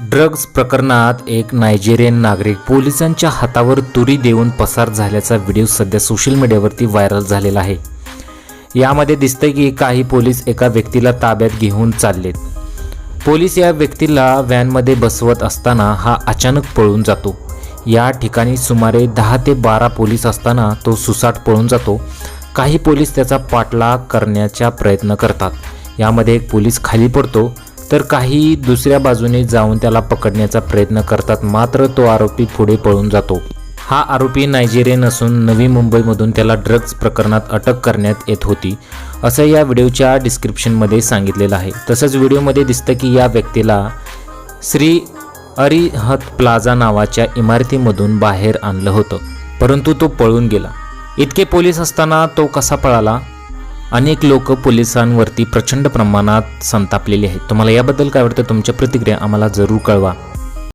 Drugs प्रकरणात एक Nigerian नागरिक पोलिसांच्या हातावर तुरी देऊन पसार झाल्याचा व्हिडिओ सध्या सोशल मीडियावरती व्हायरल झालेला आहे. यामध्ये दिसतंय की काही पोलीस एका व्यक्तीला ताब्यात घेऊन चाललेत. पोलीस या व्यक्तीला व्हॅनमध्ये बसवत असताना हा अचानक पळून जातो. या ठिकाणी सुमारे दहा ते बारा पोलीस असताना तो सुसाट पळून जातो. काही पोलीस त्याचा पाठलाग करण्याचा प्रयत्न करतात. यामध्ये एक पोलीस खाली पडतो तर काही दुसऱ्या बाजूने जाऊन त्याला पकडण्याचा प्रयत्न करतात. मात्र तो आरोपी पुढे पळून जातो. हा आरोपी नायजेरियन असून नवी मुंबईमधून त्याला ड्रग्ज प्रकरणात अटक करण्यात येत होती असं या व्हिडिओच्या डिस्क्रिप्शनमध्ये सांगितलेलं आहे. तसंच व्हिडिओमध्ये दिसतं की या व्यक्तीला श्री अरिहत प्लाझा नावाच्या इमारतीमधून बाहेर आणलं होतं परंतु तो पळून गेला. इतके पोलीस असताना तो कसा पळाला? अनेक लोक पोलिसांवरती प्रचंड प्रमाणात संतापलेले आहेत. तुम्हाला याबद्दल काय वाटतं? तुमच्या प्रतिक्रिया आम्हाला जरूर कळवा.